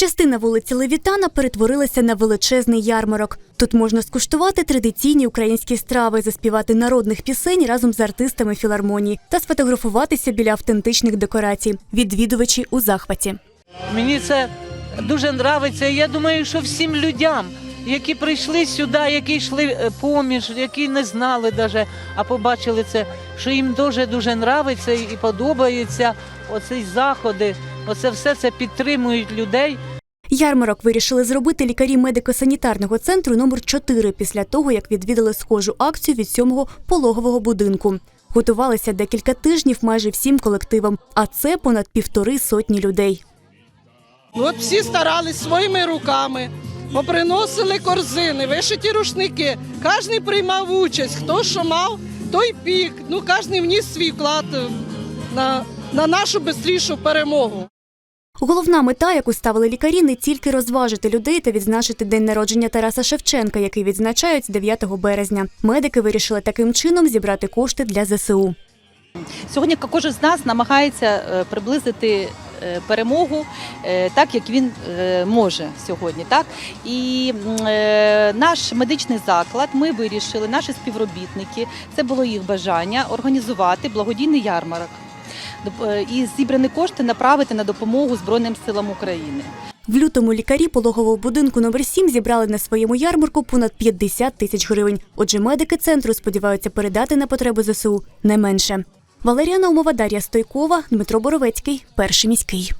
Частина вулиці Левітана перетворилася на величезний ярмарок. Тут можна скуштувати традиційні українські страви, заспівати народних пісень разом з артистами філармонії та сфотографуватися біля автентичних декорацій. Відвідувачі у захваті. Мені це дуже подобається. Я думаю, що всім людям, які прийшли сюди, які йшли е, поміж, які не знали даже, а побачили це, що їм дуже дуже подобається і подобається оці заходи. Оце все це підтримують людей. Ярмарок вирішили зробити лікарі медико-санітарного центру номер 4 після того, як відвідали схожу акцію від сьомого пологового будинку. Готувалися декілька тижнів майже всім колективам, а це понад півтори сотні людей. Ну, От всі старались своїми руками, поприносили корзини, вишиті рушники. Кожен приймав участь. Хто що мав, той пік. Ну, кожен вніс свій вклад на, на нашу швидшу перемогу. Головна мета, яку ставили лікарі, не тільки розважити людей та відзначити день народження Тараса Шевченка, який відзначають 9 березня. Медики вирішили таким чином зібрати кошти для ЗСУ. Сьогодні кожен з нас намагається е, приблизити е, перемогу е, так, як він може сьогодні. Так? І наш медичний заклад ми вирішили, наші співробітники, це було їх бажання організувати благодійний ярмарок. Е, І зібрані кошти направити на допомогу Збройним силам України. В лютому лікарі пологового будинку номер 7 зібрали на своєму ярмарку понад 50 тисяч гривень. Отже, медики центру сподіваються передати на потреби ЗСУ не менше. Валерія Наумова, Дар'я Стойкова, Дмитро Боровецький, перший міський.